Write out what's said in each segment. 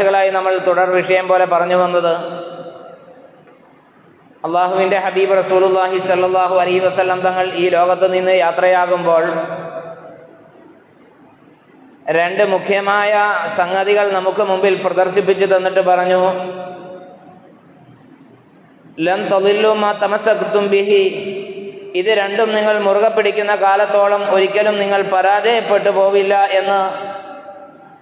ആഴ്ചകളായി നമ്മൾ തുടർ വിഷയം പോലെ പറഞ്ഞു വന്നത്. അള്ളാഹുവിന്റെ ഹബീബ് റസൂലുല്ലാഹി സല്ലാഹു അലൈ വസ്ലം തങ്ങൾ ഈ ലോകത്ത് നിന്ന് യാത്രയാകുമ്പോൾ രണ്ട് മുഖ്യമായ സംഗതികൾ നമുക്ക് മുമ്പിൽ പ്രദർശിപ്പിച്ചു തന്നിട്ട് പറഞ്ഞു തൊഴിലുമാ തമസക്തും ബിഹി. ഇത് രണ്ടും നിങ്ങൾ മുറുകെ പിടിക്കുന്ന കാലത്തോളം ഒരിക്കലും നിങ്ങൾ പരാജയപ്പെട്ടു പോവില്ല എന്ന്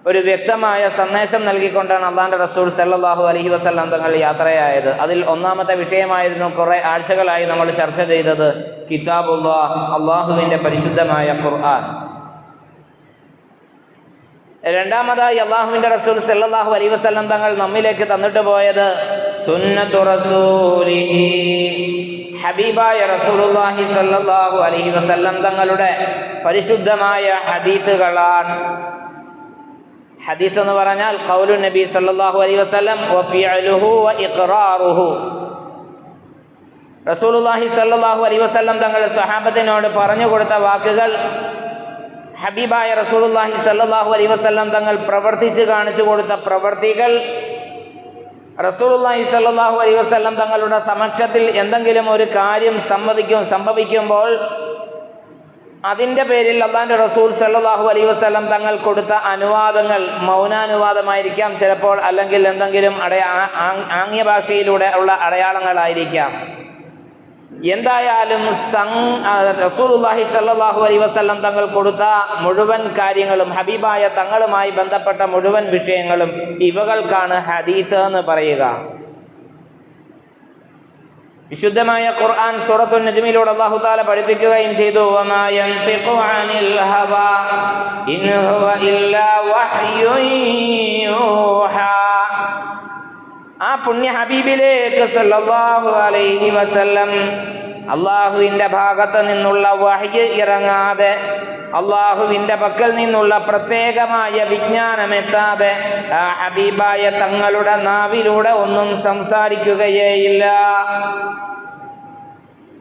ഒരു വ്യക്തമായ സന്ദേശം നൽകിക്കൊണ്ടാണ് അള്ളാന്റെ റസൂൽ സല്ലാഹു അലഹി വസ്ലാം തങ്ങൾ യാത്രയായത്. അതിൽ ഒന്നാമത്തെ വിഷയമായിരുന്നു കുറെ ആഴ്ചകളായി നമ്മൾ ചർച്ച ചെയ്തത് കിതാബുല്ലാ അള്ളാഹുവിന്റെ പരിശുദ്ധമായ ഖുർആൻ. രണ്ടാമതായി അള്ളാഹുവിന്റെ റസൂൽ സല്ലാഹു അലൈ വസ്ലം തങ്ങൾ നമ്മിലേക്ക് തന്നിട്ട് പോയത് ഹബീബായ റസൂലുള്ളാഹി സല്ലല്ലാഹു അലൈഹി വസല്ലം തങ്ങളുടെ പരിശുദ്ധമായ ഹദീസുകളാണ്. ഹദീസ് എന്ന് പറഞ്ഞാൽ കൗലു നബി സല്ലാഹു അലൈ വസ്ലം വ സല്ലാഹു അലൈ വസ്ലം തങ്ങൾ സഹാബത്തിനോട് പറഞ്ഞു കൊടുത്ത വാക്കുകൾ ഹബീബായ റസൂലുള്ളാഹി സല്ലാഹു അലൈ വസ്ലം തങ്ങൾ പ്രവർത്തിച്ച് കാണിച്ചു കൊടുത്ത പ്രവർത്തികൾ റസൂലുള്ളാഹി സല്ലാഹു അലൈ വസ്ലം തങ്ങളുടെ സമക്ഷത്തിൽ എന്തെങ്കിലും ഒരു കാര്യം സമ്മതിക്കും സംഭവിക്കുമ്പോൾ അതിന്റെ പേരിൽ അള്ളാന്റെ റസൂൽ സല്ലാഹു അലൈ വസ്ലം തങ്ങൾ കൊടുത്ത അനുവാദങ്ങൾ മൗനാനുവാദമായിരിക്കാം. ചിലപ്പോൾ അല്ലെങ്കിൽ എന്തെങ്കിലും അടയാ ആംഗ്യ ഭാഷയിലൂടെ ഉള്ള അടയാളങ്ങളായിരിക്കാം. എന്തായാലും റസൂലുള്ളാഹി സല്ലാഹു അലൈ വസ്ലം തങ്ങൾ കൊടുത്ത മുഴുവൻ കാര്യങ്ങളും ഹബീബായ തങ്ങളുമായി ബന്ധപ്പെട്ട മുഴുവൻ വിഷയങ്ങളും ഇവകൾക്കാണ് ഹദീസ് എന്ന് പറയുക. വിശുദ്ധമായ ഖുർആൻ സൂറത്തുൽ നജ്മിലൂടെ അല്ലാഹു തആല പഠിപ്പിക്കുകയും ചെയ്തു. ആ പുണ്യ ഹബീബിലേക്ക് സല്ലല്ലാഹു അലൈഹി വസല്ലം അള്ളാഹുവിന്റെ ഭാഗത്ത് നിന്നുള്ള വഹ്യ് ഇറങ്ങാതെ അള്ളാഹുവിന്റെ പക്കൽ നിന്നുള്ള പ്രത്യേകമായ വിജ്ഞാനമെത്താതെ ആ ഹബീബായ തങ്ങളുടെ നാവിലൂടെ ഒന്നും സംസാരിക്കുകയേയില്ല.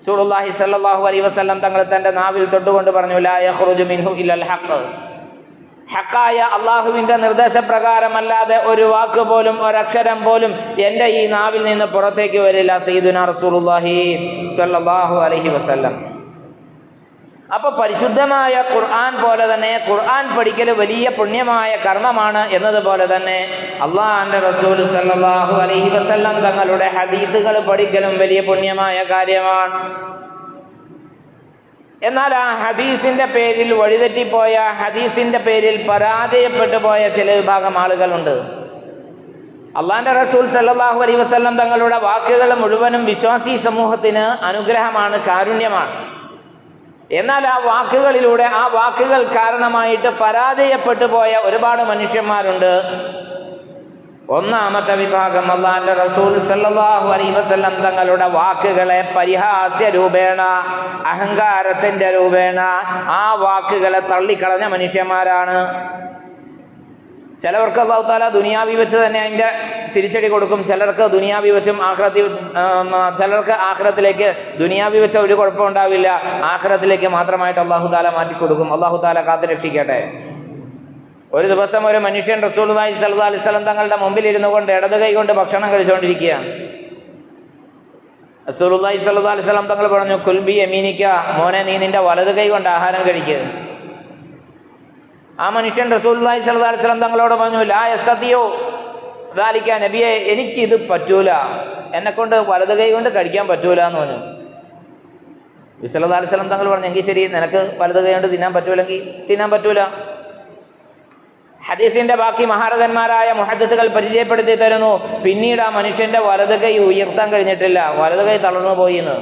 സൂറുല്ലാഹി സല്ലല്ലാഹു അലൈഹി വസല്ലം തങ്ങൾ തന്റെ നാവിൽ തൊട്ടുകൊണ്ട് പറഞ്ഞു ലാ യഖ്റുജു മിൻഹു ഇല്ലൽ ഹഖ്. ഹക്കായ അള്ളാഹുവിന്റെ നിർദ്ദേശപ്രകാരമല്ലാതെ ഒരു വാക്ക് പോലും ഒരക്ഷരം പോലും എന്റെ ഈ നാവിൽ നിന്ന് പുറത്തേക്ക് വരില്ല സയ്യിദുന റസൂലുള്ളാഹി സ്വല്ലല്ലാഹു അലൈഹി വസല്ലം. അപ്പൊ പരിശുദ്ധമായ ഖുർആൻ പോലെ തന്നെ ഖുർആൻ പഠിക്കൽ വലിയ പുണ്യമായ കർമ്മമാണ് എന്നതുപോലെ തന്നെ അള്ളാഹാന്റെ റസൂൽ സല്ലാഹു അലൈഹി വസല്ലം തങ്ങളുടെ ഹദീസുകൾ പഠിക്കലും വലിയ പുണ്യമായ കാര്യമാണ്. എന്നാൽ ആ ഹദീസിന്റെ പേരിൽ വഴിതെറ്റിപ്പോയ ഹദീസിന്റെ പേരിൽ പരാജയപ്പെട്ടു പോയ ചില വിഭാഗം ആളുകളുണ്ട്. അള്ളാന്റെ റസൂൽ സല്ലാഹു അലൈഹി വസല്ലം തങ്ങളുടെ വാക്കുകൾ മുഴുവനും വിശ്വാസി സമൂഹത്തിന് അനുഗ്രഹമാണ് കാരുണ്യമാണ്. എന്നാൽ ആ വാക്കുകളിലൂടെ ആ വാക്കുകൾ കാരണമായിട്ട് പരാജയപ്പെട്ടു പോയ ഒരുപാട് മനുഷ്യന്മാരുണ്ട്. ഒന്നാമത്തെ വിഭാഗം അള്ളാന്റെ റസൂൽ സല്ലാഹു അലൈഹി വസല്ലം തങ്ങളുടെ വാക്കുകളെ പരിഹാസ്യ രൂപേണ അഹങ്കാരത്തിന്റെ രൂപേണ ആ വാക്കുകളെ തള്ളിക്കളഞ്ഞ മനുഷ്യന്മാരാണ്. ചിലവർക്ക് അള്ളാഹു താല ദുനിയാവി വെച്ച് തന്നെ അതിന്റെ തിരിച്ചടി കൊടുക്കും ചിലർക്ക് ദുനിയാവി വെച്ചും ആഖ്രത്തിൽ ചിലർക്ക് ആഹ്രത്തിലേക്ക് ദുനിയാവി വെച്ച ഒരു കുഴപ്പം ഉണ്ടാവില്ല ആഹ്രത്തിലേക്ക് മാത്രമായിട്ട് അള്ളാഹു താല മാറ്റി കൊടുക്കും. അള്ളാഹു താല കാത്തു രക്ഷിക്കട്ടെ ഒരു ദിവസം ഒരു മനുഷ്യൻ റസൂലുള്ളാഹി സലഹ് അലൈഹി വസല്ലം തങ്ങളുടെ മുമ്പിൽ ഇരുന്നു കൊണ്ട് ഇടത് കൈ കൊണ്ട് ഭക്ഷണം കഴിച്ചുകൊണ്ടിരിക്കുകയാണ് സ്വല്ലല്ലാഹു അലൈഹി വസല്ലം തങ്ങൾ പറഞ്ഞു കുൽബി എമീനിക്ക മോനെ നീ നിന്റെ വലത് കൈ കൊണ്ട് ആഹാരം കഴിക്കുക ആ മനുഷ്യൻ സ്വല്ലല്ലാഹു അലൈഹി തങ്ങളോട് പറഞ്ഞു ലാ ദാലിക്ക ദാലിക നബിയെ എനിക്ക് ഇത് പറ്റൂല. എന്നെ കൊണ്ട് വലത് കൈ കൊണ്ട് കഴിക്കാൻ പറ്റൂല എന്ന് പറഞ്ഞു. വിസലത് അലിസ്ലം തങ്ങൾ പറഞ്ഞു എങ്കിൽ ശരി നിനക്ക് വലത് കൈ കൊണ്ട് തിന്നാൻ പറ്റൂലെങ്കിൽ തിന്നാൻ പറ്റൂല. ഹദീസിന്റെ ബാക്കി മഹാരഥന്മാരായ മുഹദ്സുകൾ പരിചയപ്പെടുത്തി തരുന്നു പിന്നീട് ആ മനുഷ്യന്റെ വലത് കൈ ഉയർത്താൻ കഴിഞ്ഞിട്ടില്ല. വലത് കൈ തളർന്നു പോയി എന്ന്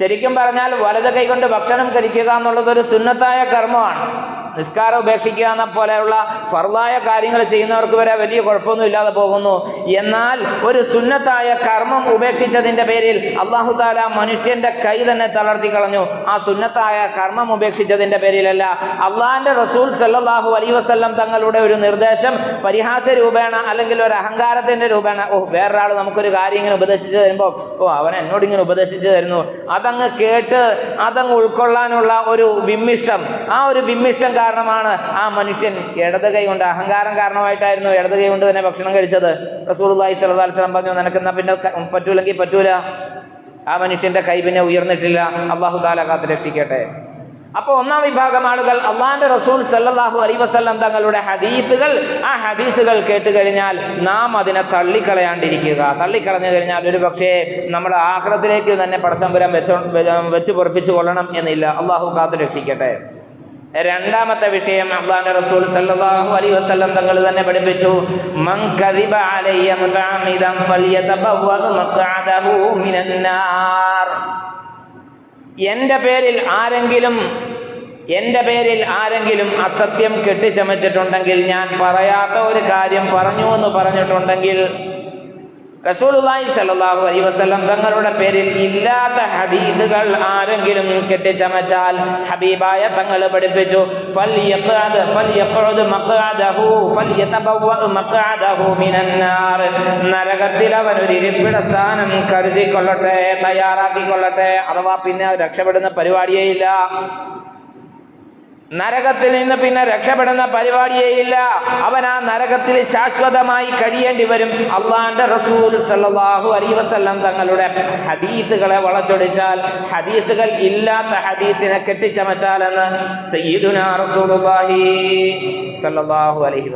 ശരിക്കും പറഞ്ഞാൽ വലത് കൈ കൊണ്ട് ഭക്ഷണം കഴിക്കുക എന്നുള്ളത് ഒരു സുന്നത്തായ കർമ്മമാണ്. നിസ്കാരം ഉപേക്ഷിക്കുക എന്ന പോലെയുള്ള ഫർദായ കാര്യങ്ങൾ ചെയ്യുന്നവർക്ക് വരെ വലിയ കുഴപ്പമൊന്നും ഇല്ലാതെ പോകുന്നു. എന്നാൽ ഒരു സുന്നത്തായ കർമ്മം ഉപേക്ഷിച്ചതിന്റെ പേരിൽ അള്ളാഹു താല മനുഷ്യന്റെ കൈ തന്നെ തളർത്തി കളഞ്ഞു. ആ സുന്നത്തായ കർമ്മം ഉപേക്ഷിച്ചതിന്റെ പേരിലല്ല. അള്ളാഹിന്റെ റസൂൽ സല്ലാഹു അലൈ വസ്ല്ലം തങ്ങളുടെ ഒരു നിർദ്ദേശം പരിഹാസ രൂപേണ അല്ലെങ്കിൽ ഒരു അഹങ്കാരത്തിന്റെ രൂപേണ ഓ വേറൊരാൾ നമുക്കൊരു കാര്യം ഇങ്ങനെ ഉപദേശിച്ചു തരുമ്പോൾ ഓ അവൻ എന്നോട് ഇങ്ങനെ ഉപദേശിച്ചു തരുന്നു. അതങ്ങ് കേട്ട് അതങ്ങ് ഉൾക്കൊള്ളാനുള്ള ഒരു വിമ്മിഷ്ടം ആ ഒരു വിമ്മിഷ്ടം കാരണമാണ് ആ മനുഷ്യൻ ഇടത് കൈ കൊണ്ട് അഹങ്കാരം കാരണമായിട്ടായിരുന്നു ഇടത് കൈ കൊണ്ട് തന്നെ ഭക്ഷണം കഴിച്ചത്. അലൈഹി വസല്ലം പറഞ്ഞു നിനക്കെന്നാ പിന്നെ പറ്റൂലെങ്കിൽ പറ്റൂല. ആ മനുഷ്യന്റെ കൈ പിന്നെ ഉയർന്നിട്ടില്ല. അള്ളാഹു താല കാത്തിലെത്തിക്കട്ടെ രക്ഷിക്കട്ടെ അപ്പൊ ഒന്നാം വിഭാഗം ആളുകൾ അള്ളാന്റെ റസൂൽ സല്ലാഹു അലൈഹി വസല്ലം തങ്ങളുടെ ഹദീസുകൾ ആ ഹദീസുകൾ കേട്ട് കഴിഞ്ഞാൽ നാം അതിനെ തള്ളിക്കളയാണ്ടിരിക്കുക. തള്ളിക്കളഞ്ഞു കഴിഞ്ഞാൽ ഒരു പക്ഷേ നമ്മുടെ ആഗ്രഹത്തിലേക്ക് തന്നെ പടത്തമ്പുരം വെച്ചു വെച്ച് പൊറപ്പിച്ചു കൊള്ളണം എന്നില്ല. അള്ളാഹു കാത്തു രക്ഷിക്കട്ടെ രണ്ടാമത്തെ വിഷയം അള്ളാന്റെ റസൂൽ സല്ലല്ലാഹു അലൈഹി വസല്ലം തങ്ങൾ തന്നെ പഠിപ്പിച്ചു. മൻ കദിബ അലയ്യ മഖഅദഹു നാർ എന്റെ പേരിൽ ആരെങ്കിലും എന്റെ പേരിൽ ആരെങ്കിലും അസത്യം കെട്ടിച്ചമച്ചിട്ടുണ്ടെങ്കിൽ ഞാൻ പറയാത്ത ഒരു കാര്യം പറഞ്ഞു എന്ന് പറഞ്ഞിട്ടുണ്ടെങ്കിൽ റസൂലുള്ളാഹി സ്വല്ലല്ലാഹു അലൈഹി വസല്ലം തങ്ങളുടെ പേരിൽ ഇല്ലാത്ത ഹദീസുകൾ ആരെങ്കിലും കെട്ടിച്ചമച്ചാൽ ഹബീബായ തങ്ങൾ പഠിപ്പിച്ചു. നരകത്തിൽ അവൻ ഒരു ഇരിപ്പിട സ്ഥാനം കരുതിക്കൊള്ളട്ടെ തയ്യാറാക്കിക്കൊള്ളട്ടെ. അഥവാ പിന്നെ രക്ഷപ്പെടുന്ന പരിപാടിയേ ഇല്ല. നരകത്തിൽ നിന്ന് പിന്നെ രക്ഷപ്പെടുന്ന പരിപാടിയേയില്ല അവൻ ആ നരകത്തിൽ ശാശ്വതമായി കഴിയേണ്ടി വരും. അള്ളാന്റെ റസൂൽ സല്ലാഹു അലൈഹി വസല്ലം തങ്ങളുടെ ഹദീസുകളെ വളച്ചൊടിച്ചാൽ ഹദീസുകൾ ഇല്ലാത്ത ഹദീസിനെ കെട്ടിച്ചമച്ചാലെന്ന് സല്ലല്ലാഹു അലൈഹി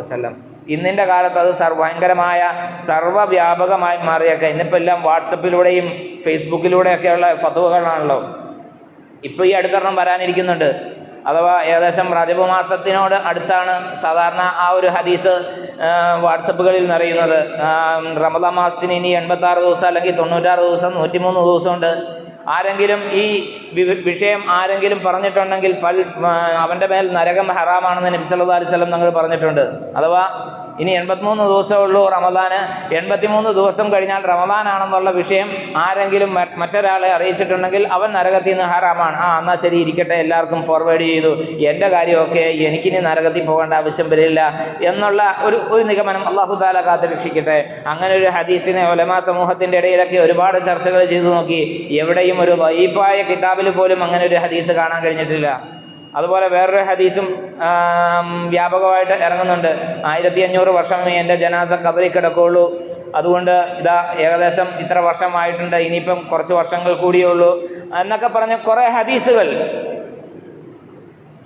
ഇന്നിന്റെ കാലത്ത് അത് സർവഭയങ്കരമായ ഭയങ്കരമായ മാറിയൊക്കെ. ഇന്നിപ്പോ എല്ലാം വാട്സപ്പിലൂടെയും ഫേസ്ബുക്കിലൂടെയൊക്കെയുള്ള ഫതുവകളാണല്ലോ ഇപ്പൊ ഈ അടുത്തെണ്ണം വരാനിരിക്കുന്നുണ്ട്. അഥവാ ഏകദേശം റജബ് മാസത്തിനോട് അടുത്താണ് സാധാരണ ആ ഒരു ഹദീസ് വാട്സപ്പുകളിൽ നിറയുന്നത്. റമദ മാസത്തിന് ഇനി എൺപത്തി ആറ് ദിവസം അല്ലെങ്കിൽ തൊണ്ണൂറ്റാറ് ദിവസം നൂറ്റിമൂന്ന് ദിവസമുണ്ട്. ആരെങ്കിലും ഈ വിഷയം ആരെങ്കിലും പറഞ്ഞിട്ടുണ്ടെങ്കിൽ പൽ അവന്റെ മേൽ നരകം ഹറാമാണെന്ന് നബി അലൈവല്ലം ഞങ്ങൾ പറഞ്ഞിട്ടുണ്ട്. അഥവാ ഇനി എൺപത്തിമൂന്ന് ദിവസമേ ഉള്ളൂ റമദാന്. എൺപത്തിമൂന്ന് ദിവസം കഴിഞ്ഞാൽ റമദാനാണെന്നുള്ള വിഷയം ആരെങ്കിലും മറ്റൊരാളെ അറിയിച്ചിട്ടുണ്ടെങ്കിൽ അവൻ നരകത്തിൽ നിന്ന് ഹറാമാണ്. ആ എന്നാ ശരി ഇരിക്കട്ടെ എല്ലാവർക്കും ഫോർവേഡ് ചെയ്തു. എന്റെ കാര്യമൊക്കെ എനിക്കിനി നരകത്തിൽ പോകേണ്ട ആവശ്യം വരില്ല എന്നുള്ള ഒരു ഒരു നിഗമനം അള്ളാഹു താല കാത്ത് രക്ഷിക്കട്ടെ അങ്ങനെ ഒരു ഹദീസിനെ ഒലമാ സമൂഹത്തിന്റെ ഇടയിലൊക്കെ ഒരുപാട് ചർച്ചകൾ ചെയ്തു നോക്കി. എവിടെയും ഒരു വൈപ്പായ കിതാബിൽ പോലും അങ്ങനെ ഒരു ഹദീസ് കാണാൻ കഴിഞ്ഞിട്ടില്ല. അതുപോലെ വേറൊരു ഹദീസും വ്യാപകമായിട്ട് ഇറങ്ങുന്നുണ്ട്. ആയിരത്തി അഞ്ഞൂറ് വർഷമേ എന്റെ ജനാസ കബറി കിടക്കുള്ളൂ അതുകൊണ്ട് ഇതാ ഏകദേശം ഇത്ര വർഷമായിട്ടുണ്ട്. ഇനിയിപ്പം കുറച്ച് വർഷങ്ങൾ കൂടിയേ ഉള്ളൂ. എന്നൊക്കെ പറഞ്ഞ കുറേ ഹദീസുകൾ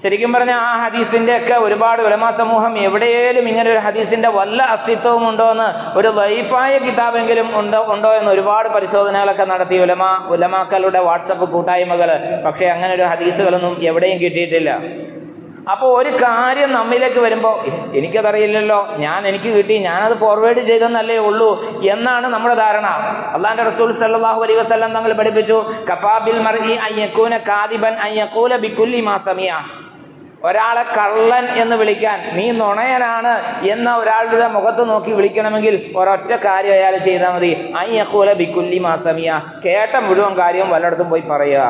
ശരിക്കും പറഞ്ഞ ആ ഹദീസിന്റെ ഒക്കെ ഒരുപാട് ഉലമാ സമൂഹം എവിടെയേലും ഇങ്ങനെ ഒരു ഹദീസിന്റെ വല്ല അസ്തിത്വവും ഉണ്ടോ എന്ന് ഒരു വൈഫായ കിതാബെങ്കിലും ഉണ്ടോ ഉണ്ടോ എന്ന് ഒരുപാട് പരിശോധനകളൊക്കെ നടത്തി ഉലമ ഉലമാക്കളുടെ വാട്സപ്പ് കൂട്ടായ്മകൾ. പക്ഷെ അങ്ങനെ ഒരു ഹദീസുകളൊന്നും എവിടെയും കിട്ടിയിട്ടില്ല. അപ്പൊ ഒരു കാര്യം നമ്മിലേക്ക് വരുമ്പോ എനിക്കതറിയില്ലല്ലോ ഞാൻ എനിക്ക് കിട്ടി ഞാനത് ഫോർവേഡ് ചെയ്തെന്നല്ലേ ഉള്ളൂ എന്നാണ് നമ്മുടെ ധാരണ. അള്ളാന്റെ റസൂൽ സല്ലാഹു അലൈഹി വസ്ലം തങ്ങൾ പഠിപ്പിച്ചു കഫാബിൽ മർഇ അയ്യക്കൂന കാദിബൻ ബിക്കുല്ലി മാസമിയ ഒരാളെ കള്ളൻ എന്ന് വിളിക്കാൻ നീ നുണയനാണ് എന്ന ഒരാളുടെ മുഖത്ത് നോക്കി വിളിക്കണമെങ്കിൽ ഒരൊറ്റ കാര്യം അയാൾ ചെയ്താൽ മതി. അയ്യക്കൂല ബിക്കുല്ലി മാസമിയ കേട്ട മുഴുവൻ കാര്യവും വല്ലയിടത്തും പോയി പറയുക.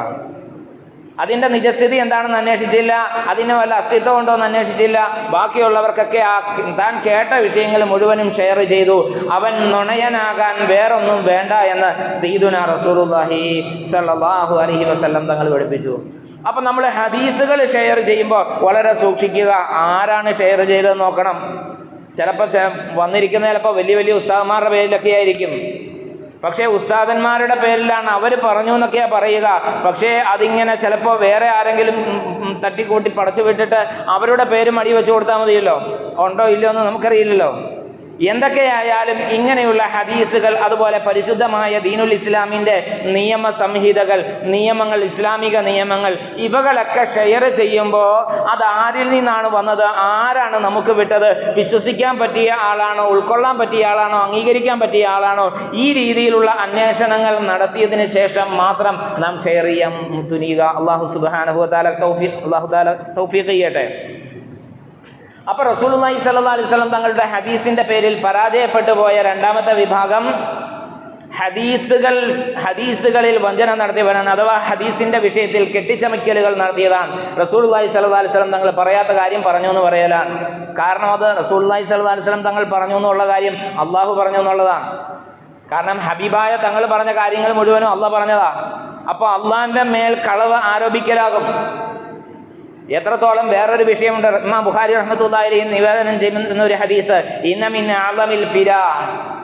അതിന്റെ നിജസ്ഥിതി എന്താണെന്ന് അന്വേഷിച്ചില്ല. അതിന് വല്ല അസ്തിത്വം ഉണ്ടോ എന്ന് അന്വേഷിച്ചില്ല. ബാക്കിയുള്ളവർക്കൊക്കെ ആ താൻ കേട്ട വിഷയങ്ങൾ മുഴുവനും ഷെയർ ചെയ്തു. അവൻ നുണയനാകാൻ വേറൊന്നും വേണ്ട എന്ന് സീദുന റസൂലുള്ളാഹി സ്വല്ലല്ലാഹു അലൈഹി വസല്ലം തങ്ങൾ പഠിപ്പിച്ചു അപ്പൊ നമ്മൾ ഹദീസുകൾ ഷെയർ ചെയ്യുമ്പോൾ വളരെ സൂക്ഷിക്കുക. ആരാണ് ഷെയർ ചെയ്തത് നോക്കണം. ചിലപ്പോ ചെ- വന്നിരിക്കുന്ന ചിലപ്പോ വലിയ വലിയ ഉസ്താദന്മാരുടെ പേരിലൊക്കെ ആയിരിക്കും. പക്ഷേ ഉസ്താദന്മാരുടെ പേരിലാണ് അവർ പറഞ്ഞു എന്നൊക്കെയാ പറയുക. പക്ഷേ അതിങ്ങനെ ചിലപ്പോ വേറെ ആരെങ്കിലും തട്ടിക്കൂട്ടി പടച്ചു വിട്ടിട്ട് അവരുടെ പേരും അടി വെച്ചു കൊടുത്താൽ മതിയല്ലോ. ഉണ്ടോ ഇല്ലയോ എന്ന് നമുക്കറിയില്ലല്ലോ. എന്തൊക്കെയായാലും ഇങ്ങനെയുള്ള ഹദീസുകൾ അതുപോലെ പരിശുദ്ധമായ ദീനുൽ ഇസ്ലാമിന്റെ നിയമ സംഹിതകൾ നിയമങ്ങൾ ഇസ്ലാമിക നിയമങ്ങൾ ഇവകളൊക്കെ ഷെയർ ചെയ്യുമ്പോൾ അത് ആരിൽ നിന്നാണ് വന്നത്? ആരാണ് നമുക്ക് വിട്ടത്? വിശ്വസിക്കാൻ പറ്റിയ ആളാണോ? ഉൾക്കൊള്ളാൻ പറ്റിയ ആളാണോ? അംഗീകരിക്കാൻ പറ്റിയ ആളാണോ? ഈ രീതിയിലുള്ള അന്വേഷണങ്ങൾ നടത്തിയതിന് ശേഷം മാത്രം നാം ഷെയർ ചെയ്യാം. തുനിയുക അള്ളാഹു താല തൗഫീഖ് ചെയ്യട്ടെ. അപ്പൊ റസൂലുമായി സല്ലാ അലൈഹി തങ്ങളുടെ ഹദീസിന്റെ പേരിൽ പരാജയപ്പെട്ടു പോയ രണ്ടാമത്തെ വിഭാഗം ഹദീസുകൾ ഹദീസുകളിൽ വഞ്ചന നടത്തിയവരാണ് അഥവാ ഹദീസിന്റെ വിഷയത്തിൽ കെട്ടിച്ചമയ്ക്കലുകൾ നടത്തിയതാണ്. സ്വല്ലല്ലാഹു അലൈഹി വസല്ലം തങ്ങൾ പറയാത്ത കാര്യം പറഞ്ഞു എന്ന് പറയലാണ്. കാരണം അത് സ്വല്ലല്ലാഹു അലൈഹി വസല്ലം തങ്ങൾ പറഞ്ഞു എന്നുള്ള കാര്യം അള്ളാഹു പറഞ്ഞു എന്നുള്ളതാണ്. കാരണം ഹബീബായ തങ്ങൾ പറഞ്ഞ കാര്യങ്ങൾ മുഴുവനും അള്ളാഹ് പറഞ്ഞതാ. അപ്പൊ അള്ളാന്റെ മേൽ കളവ് ആരോപിക്കലാകും. എത്രത്തോളം വേറൊരു വിഷയമുണ്ട്. ബുഖാരി റഹ്മത്തുള്ളാഹി നിവേദനം ചെയ്യുന്ന ഒരു ഹദീസ് ഇന്നമിൻ അളമിൽ ഫിര.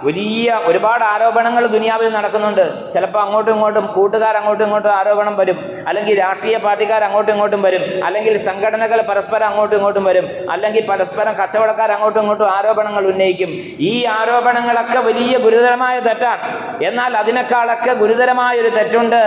വലിയ ഒരുപാട് ആരോപണങ്ങൾ ദുനിയാവിൽ നടക്കുന്നുണ്ട്. ചിലപ്പോൾ അങ്ങോട്ടും ഇങ്ങോട്ടും കൂട്ടുകാർ അങ്ങോട്ടും ഇങ്ങോട്ടും ആരോപണം വരും. അല്ലെങ്കിൽ രാഷ്ട്രീയ പാർട്ടിക്കാർ അങ്ങോട്ടും ഇങ്ങോട്ടും വരും. അല്ലെങ്കിൽ സംഘടനകൾ പരസ്പരം അങ്ങോട്ടും ഇങ്ങോട്ടും വരും. അല്ലെങ്കിൽ പരസ്പരം കച്ചവടക്കാർ അങ്ങോട്ടും ഇങ്ങോട്ടും ആരോപണങ്ങൾ ഉന്നയിക്കും. ഈ ആരോപണങ്ങളൊക്കെ വലിയ ഗുരുതരമായ തെറ്റാണ്. എന്നാൽ അതിനേക്കാളൊക്കെ ഗുരുതരമായ ഒരു തെറ്റുണ്ട്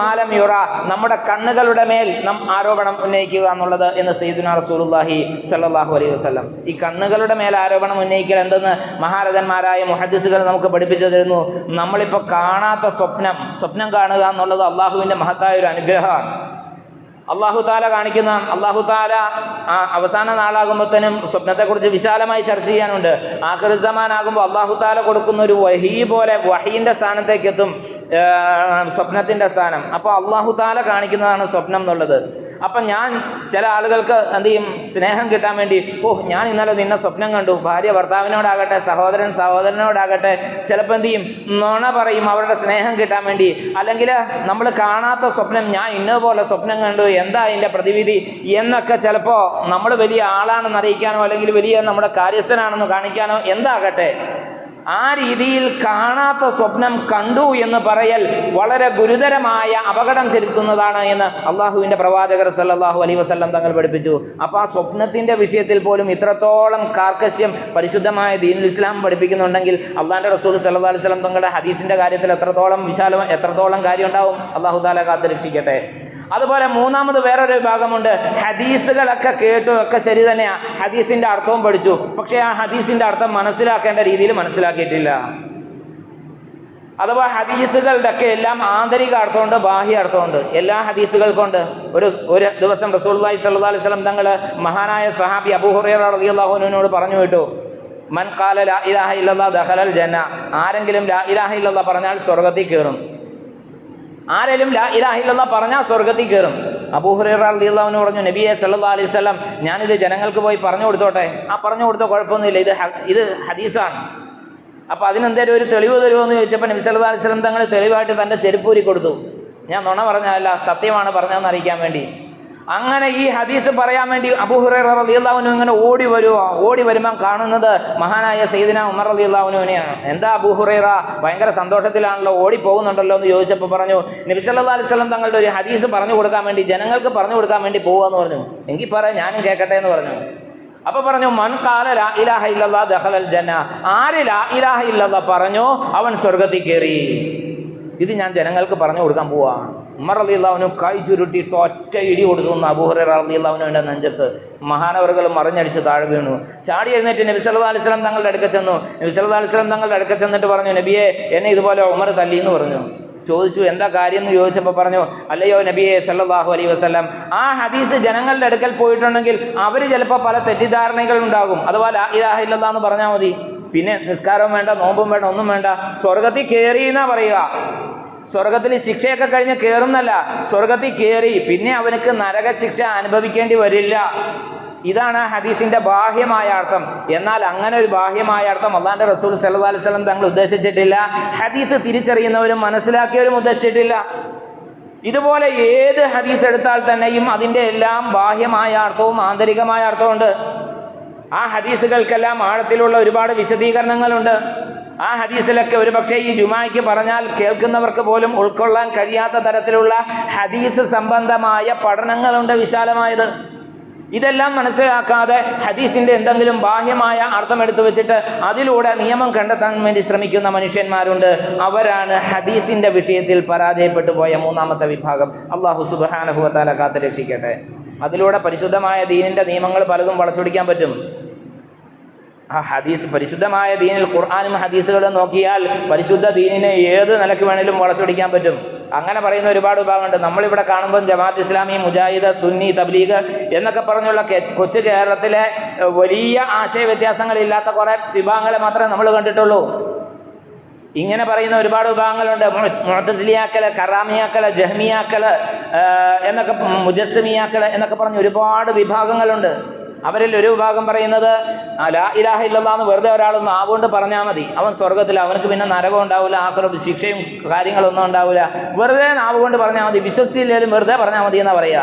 മാലം യുറ. നമ്മുടെ കണ്ണുകളുടെ മേൽ നാം ആരോപണം ഉന്നയിക്കുക എന്നുള്ളത് എന്ന് സയ്യിദുന റസൂലുള്ളാഹി സ്വല്ലല്ലാഹു അലൈഹി വസല്ലം. ഈ കണ്ണുകളുടെ മേൽ ആരോപണം ഉന്നയിക്കൽ എന്തെന്ന് മഹാരഥന്മാരായ മുഹദ്ദിസുകൾ നമുക്ക് പഠിപ്പിച്ചു തരുന്നു. നമ്മളിപ്പോ കാണാത്ത സ്വപ്നം സ്വപ്നം കാണുക എന്നുള്ളത് അള്ളാഹുവിന്റെ മഹത്തായ ഒരു അനുഗ്രഹമാണ്. അള്ളാഹു താല കാണിക്കുന്ന അള്ളാഹു താല ആ അവസാന നാളാകുമ്പോഴത്തേനും സ്വപ്നത്തെക്കുറിച്ച് വിശാലമായി ചർച്ച ചെയ്യാനുണ്ട്. ആകൃതമാനാകുമ്പോൾ അള്ളാഹു താല കൊടുക്കുന്ന ഒരു വഹി പോലെ വഹീന്റെ സ്ഥാനത്തേക്ക് എത്തും സ്വപ്നത്തിന്റെ സ്ഥാനം. അപ്പോൾ അള്ളാഹു താല കാണിക്കുന്നതാണ് സ്വപ്നം എന്നുള്ളത്. അപ്പൊ ഞാൻ ചില ആളുകൾക്ക് എന്ത് ചെയ്യും? സ്നേഹം കിട്ടാൻ വേണ്ടി ഓ ഞാൻ ഇന്നലെ നിന്നെ സ്വപ്നം കണ്ടു. ഭാര്യ ഭർത്താവിനോടാകട്ടെ സഹോദരൻ സഹോദരനോടാകട്ടെ ചിലപ്പോൾ എന്ത് ചെയ്യും? നുണ പറയും അവരുടെ സ്നേഹം കിട്ടാൻ വേണ്ടി. അല്ലെങ്കിൽ നമ്മൾ കാണാത്ത സ്വപ്നം ഞാൻ ഇന്നതുപോലെ സ്വപ്നം കണ്ടു എന്താ ഇതിന്റെ പ്രതിവിധി? എന്നൊക്കെ ചിലപ്പോൾ നമ്മൾ വലിയ ആളാണെന്ന് അറിയിക്കാനോ അല്ലെങ്കിൽ വലിയ നമ്മുടെ കാര്യസ്ഥനാണെന്ന് കാണിക്കാനോ എന്താകട്ടെ? ആ രീതിയിൽ കാണാത്ത സ്വപ്നം കണ്ടു എന്ന് പറയൽ വളരെ ഗുരുതരമായ അപകടം ചെലുത്തുന്നതാണ് എന്ന് അള്ളാഹുവിന്റെ പ്രവാചകർ സല്ലാഹു അലൈ വസല്ലം തങ്ങൾ പഠിപ്പിച്ചു. അപ്പൊ ആ സ്വപ്നത്തിന്റെ വിഷയത്തിൽ പോലും ഇത്രത്തോളം കാർക്കശ്യം പരിശുദ്ധമായ ദീനുൽ ഇസ്ലാം പഠിപ്പിക്കുന്നുണ്ടെങ്കിൽ അള്ളാഹിന്റെ റസൂൽ സല്ലല്ലാഹു അലൈഹി വസല്ലം തങ്ങളുടെ ഹദീസിന്റെ കാര്യത്തിൽ എത്രത്തോളം വിശാലം എത്രത്തോളം കാര്യം ഉണ്ടാവും അള്ളാഹു താല കാത്തിരക്ഷിക്കട്ടെ. അതുപോലെ മൂന്നാമത് വേറൊരു വിഭാഗമുണ്ട് ഹദീസുകളൊക്കെ കേട്ടു ഒക്കെ ശരി തന്നെയാ. ഹദീസിന്റെ അർത്ഥവും പഠിച്ചു. പക്ഷെ ആ ഹദീസിന്റെ അർത്ഥം മനസ്സിലാക്കേണ്ട രീതിയിൽ മനസ്സിലാക്കിയിട്ടില്ല. അഥവാ ഹദീസുകളുടെ ഒക്കെ എല്ലാം ആന്തരിക അർത്ഥമുണ്ട് ബാഹ്യ അർത്ഥമുണ്ട്. എല്ലാ ഹദീസുകൾക്കും ഉണ്ട്. ഒരു ഒരു ദിവസം റസൂൽവായി സല്ലല്ലാഹു അലൈഹി സ്വലം തങ്ങൾ മഹാനായ സഹാബി അബൂ ഹുറൈറ റളിയല്ലാഹു അൻഹുവിനോട് പറഞ്ഞു വിട്ടു മൻ ഖാല ലാ ഇലാഹ ഇല്ലല്ലാഹ് ദഹലൽ ജന്ന ആരെങ്കിലും ലാ ഇലാഹ ഇല്ലല്ലാഹ് പറഞ്ഞാൽ സ്വർഗത്തിൽ കയറും. ആരെങ്കിലും ലാ ഇലാഹില്ലെന്ന പറഞ്ഞാൽ സ്വർഗത്തിൽ കയറും അബൂഹുറൈറ റളിയല്ലാഹു അൻഹു പറഞ്ഞു നബിയെ സല്ലാ അലൈഹി സ്വലം ഞാനിത് ജനങ്ങൾക്ക് പോയി പറഞ്ഞു കൊടുത്തോട്ടെ? ആ പറഞ്ഞു കൊടുത്ത കുഴപ്പമൊന്നുമില്ല. ഇത് ഇത് ഹദീസാണ്. അപ്പൊ അതിനെന്തേലും ഒരു തെളിവ് തരുമോ എന്ന് ചോദിച്ചപ്പോൾ നബി സല്ലാ അലൈഹി സ്വലം തങ്ങൾ തെളിവായിട്ട് തന്റെ ചെരുപ്പൂരി കൊടുത്തു. ഞാൻ നുണ പറഞ്ഞല്ല സത്യമാണ് പറഞ്ഞതെന്ന് അറിയിക്കാൻ വേണ്ടി. അങ്ങനെ ഈ ഹദീസ് പറയാൻ വേണ്ടി അൻഹു ഇങ്ങനെ ഓടി വരുവാ. ഓടി വരുമ്പോൾ കാണുന്നത് മഹാനായ സൈദിന ഉമർ റളിയല്ലാഹു അൻഹുവിനെയാണ് എന്താ അബൂഹുറൈറ ഭയങ്കര സന്തോഷത്തിലാണല്ലോ ഓടി പോകുന്നുണ്ടല്ലോ എന്ന് ചോദിച്ചപ്പോൾ പറഞ്ഞു നബി സല്ലല്ലാഹു അലൈഹി തങ്ങളുടെ ഒരു ഹദീസ് പറഞ്ഞു കൊടുക്കാൻ വേണ്ടി ജനങ്ങൾക്ക് പറഞ്ഞു കൊടുക്കാൻ വേണ്ടി പോവാന്ന് പറഞ്ഞു. എങ്കിൽ പറയാം ഞാനും കേൾക്കട്ടെ എന്ന് പറഞ്ഞു. അപ്പൊ പറഞ്ഞു മൻ കാല ലാ ഇലാഹ ഇല്ലല്ലാഹ് ദഖലൽ ജന്ന ആര് ലാ ഇലാഹ ഇല്ലല്ലാഹ് പറഞ്ഞു? അവൻ സ്വർഗത്തിൽ കയറി ഇത് ഞാൻ ജനങ്ങൾക്ക് പറഞ്ഞു കൊടുക്കാൻ പോവാ അലി അലിയുള്ളവനു കൈ ചുരുട്ടി ഒറ്റ ഇടി കൊടുത്തു അബൂഹറ അലിയുള്ളവനുവിന്റെ നെഞ്ചത്ത് മഹാനവറുകൾ മറിഞ്ഞടിച്ച് താഴെ വീണു. ചാടി എഴുന്നേറ്റ് നബി സല്ലല്ലാഹു അലൈഹി വസല്ലം തങ്ങളുടെ അടുക്ക ചെന്നു. നബി സല്ലല്ലാഹു അലൈഹി വസല്ലം തങ്ങളുടെ അടുക്ക ചെന്നിട്ട് പറഞ്ഞു നബിയെ എന്നെ ഇതുപോലെ ഉമർ തല്ലി എന്ന് പറഞ്ഞു. ചോദിച്ചു എന്താ കാര്യം? എന്ന് ചോദിച്ചപ്പോൾ പറഞ്ഞു അല്ലയോ നബിയെ സല്ലാഹു അലൈഹി വസല്ലം ആ ഹദീസ് ജനങ്ങളുടെ അടുക്കൽ പോയിട്ടുണ്ടെങ്കിൽ അവർ ചിലപ്പോൾ പല തെറ്റിദ്ധാരണകൾ ഉണ്ടാകും. അഥവാ ലാ ഇലാഹ ഇല്ലല്ലാഹ് എന്ന് പറഞ്ഞാൽ മതി. പിന്നെ നിസ്കാരവും വേണ്ട നോമ്പും വേണ്ട ഒന്നും വേണ്ട. സ്വർഗത്തിൽ കയറി എന്നാ പറയുക? സ്വർഗത്തിൽ ശിക്ഷയൊക്കെ കഴിഞ്ഞ് കയറുന്നല്ല സ്വർഗത്തിൽ കയറി പിന്നെ അവനക്ക് നരക ശിക്ഷ അനുഭവിക്കേണ്ടി വരില്ല. ഇതാണ് ഹദീസിന്റെ ബാഹ്യമായ അർത്ഥം. എന്നാൽ അങ്ങനെ ഒരു ബാഹ്യമായ അർത്ഥം അള്ളാന്റെ റസൂൽ സല്ലല്ലാഹു അലൈഹി വസല്ലം തങ്ങൾ ഉദ്ദേശിച്ചിട്ടില്ല. ഹദീസ് തിരിച്ചറിയുന്നവരും മനസ്സിലാക്കിയവരും ഉദ്ദേശിച്ചിട്ടില്ല. ഇതുപോലെ ഏത് ഹദീസ് എടുത്താൽ തന്നെയും അതിന്റെ എല്ലാം ബാഹ്യമായ അർത്ഥവും ആന്തരികമായ അർത്ഥവും ഉണ്ട് ആ ഹദീസുകൾക്കെല്ലാം ആഴത്തിലുള്ള ഒരുപാട് വിശദീകരണങ്ങളുണ്ട്. ആ ഹദീസിലൊക്കെ ഒരു പക്ഷേ ഈ ജുമായ്ക്ക് പറഞ്ഞാൽ കേൾക്കുന്നവർക്ക് പോലും ഉൾക്കൊള്ളാൻ കഴിയാത്ത തരത്തിലുള്ള ഹദീസ് സംബന്ധമായ പഠനങ്ങളുണ്ട് വിശാലമായത്. ഇതെല്ലാം മനസ്സിലാക്കാതെ ഹദീസിന്റെ എന്തെങ്കിലും ബാഹ്യമായ അർത്ഥം എടുത്തു വെച്ചിട്ട് അതിലൂടെ നിയമം കണ്ടെത്താൻ വേണ്ടി ശ്രമിക്കുന്ന മനുഷ്യന്മാരുണ്ട്. അവരാണ് ഹദീസിന്റെ വിഷയത്തിൽ പരാജയപ്പെട്ടു പോയ മൂന്നാമത്തെ വിഭാഗം. അള്ളാഹു സുബാനുഭവത്താല കാത്തു രക്ഷിക്കട്ടെ അതിലൂടെ പരിശുദ്ധമായ ദീനിന്റെ നിയമങ്ങൾ പലതും വളച്ചൊടിക്കാൻ പറ്റും. ആ ഹദീസ് പരിശുദ്ധമായ ദീനിൽ ഖുർആാനും ഹദീസുകളും നോക്കിയാൽ പരിശുദ്ധ ദീനിനെ ഏത് നിലയ്ക്ക് വേണേലും വളച്ചൊടിക്കാൻ പറ്റും. അങ്ങനെ പറയുന്ന ഒരുപാട് വിഭാഗമുണ്ട്. നമ്മളിവിടെ കാണുമ്പോൾ ജമാഅത്ത് ഇസ്ലാമി മുജാഹിദ് സുന്നി തബ്ലീഗ് എന്നൊക്കെ പറഞ്ഞുള്ള കൊച്ചു കേരളത്തിലെ വലിയ ആശയ വ്യത്യാസങ്ങളില്ലാത്ത കുറെ വിഭാഗങ്ങളെ മാത്രമേ നമ്മൾ കണ്ടിട്ടുള്ളൂ. ഇങ്ങനെ പറയുന്ന ഒരുപാട് വിഭാഗങ്ങളുണ്ട്. മുഴത്തലിയാക്കൽ കറാമിയാക്കൽ ജഹ്മിയാക്കൽ എന്നൊക്കെ മുജസ്മിയാക്കൽ എന്നൊക്കെ പറഞ്ഞ് ഒരുപാട് വിഭാഗങ്ങളുണ്ട്. അവരിൽ ഒരു വിഭാഗം പറയുന്നത് ലാ ഇലാഹ ഇല്ലല്ലാഹ് വെറുതെ ഒരാൾ ആവുകൊണ്ട് പറഞ്ഞാൽ മതി. അവൻ സ്വർഗത്തിൽ അവനക്ക് പിന്നെ നരകം ഉണ്ടാവില്ല ആക്രമ ശിക്ഷയും കാര്യങ്ങളൊന്നും ഉണ്ടാവില്ല വെറുതെ ആവുകൊണ്ട് കൊണ്ട് പറഞ്ഞാൽ മതി. വിശ്വസിച്ചില്ലേലും വെറുതെ പറഞ്ഞാൽ മതി എന്നാ പറയാ.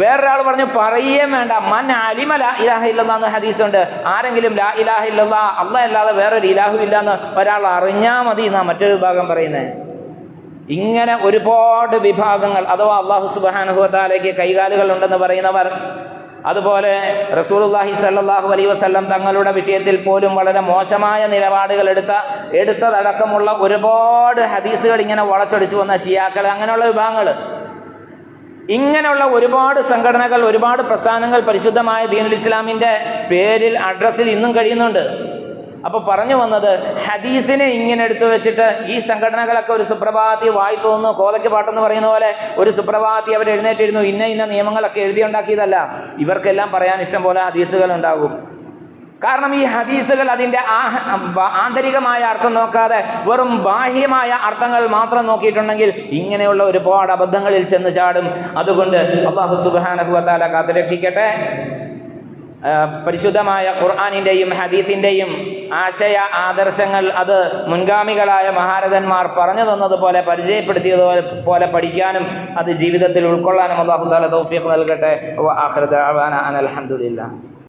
വേറൊരാൾ പറഞ്ഞു പറയുകയും വേണ്ട. മൻ അലിമ ലാ ഇലാഹ ഇല്ലെന്ന് ഹദീസുണ്ട് ആരെങ്കിലും ലാ ഇലാഹ ഇല്ലാ അല്ല അല്ലാതെ വേറൊരു ഇലാഹു ഇല്ലാന്ന് ഒരാൾ അറിഞ്ഞാൽ മതി എന്നാ മറ്റൊരു വിഭാഗം പറയുന്നത് ഇങ്ങനെ ഒരുപാട് വിഭാഗങ്ങൾ അഥവാ അള്ളാഹു സുബാനുഭവത്താലേക്ക് കൈകാലുകൾ ഉണ്ടെന്ന് പറയുന്നവർ അതുപോലെ റസൂലുള്ളാഹി സല്ലാഹു അലൈഹി വസല്ലം തങ്ങളുടെ വിഷയത്തിൽ പോലും വളരെ മോശമായ നിലപാടുകൾ എടുത്ത എടുത്തതടക്കമുള്ള ഒരുപാട് ഹദീസുകൾ ഇങ്ങനെ വളച്ചൊടിച്ചു വന്ന ഷിയാക്കൾ അങ്ങനെയുള്ള വിഭാഗങ്ങൾ. ഇങ്ങനെയുള്ള ഒരുപാട് സംഘടനകൾ ഒരുപാട് പ്രസ്ഥാനങ്ങൾ പരിശുദ്ധമായ ദീനുൽ ഇസ്ലാമിന്റെ പേരിൽ അഡ്രസ്സിൽ ഇന്നും കഴിയുന്നുണ്ട്. അപ്പൊ പറഞ്ഞു വന്നത് ഹദീസിനെ ഇങ്ങനെ എടുത്തു വെച്ചിട്ട് ഈ സംഘടനകളൊക്കെ ഒരു സുപ്രഭാതി വായി തോന്നുന്നു. കോതയ്ക്ക് പാട്ടെന്ന് പറയുന്ന പോലെ ഒരു സുപ്രഭാതി അവർ എഴുന്നേറ്റിരുന്നു. ഇന്ന ഇന്ന നിയമങ്ങളൊക്കെ എഴുതി ഉണ്ടാക്കിയതല്ല ഇവർക്കെല്ലാം പറയാൻ ഇഷ്ടം പോലെ ഹദീസുകൾ ഉണ്ടാകും. കാരണം ഈ ഹദീസുകൾ അതിന്റെ ആ- ആന്തരികമായ അർത്ഥം നോക്കാതെ വെറും ബാഹ്യമായ അർത്ഥങ്ങൾ മാത്രം നോക്കിയിട്ടുണ്ടെങ്കിൽ ഇങ്ങനെയുള്ള ഒരുപാട് അബദ്ധങ്ങളിൽ ചെന്ന് ചാടും. അതുകൊണ്ട് അള്ളാഹു സുബാനഹു വത്താല കാത്തുരക്ഷിക്കട്ടെ. പരിശുദ്ധമായ ഖുർആാനിന്റെയും ഹദീസിന്റെയും ആശയ ആദർശങ്ങൾ അത് മുൻഗാമികളായ മഹാരഥന്മാർ പറഞ്ഞു തന്നതുപോലെ പരിചയപ്പെടുത്തിയത് പോലെ പഠിക്കാനും അത് ജീവിതത്തിൽ ഉൾക്കൊള്ളാനും അള്ളാഹു താല തൗഫീഖ് നൽകട്ടെ. അലഹദില്ല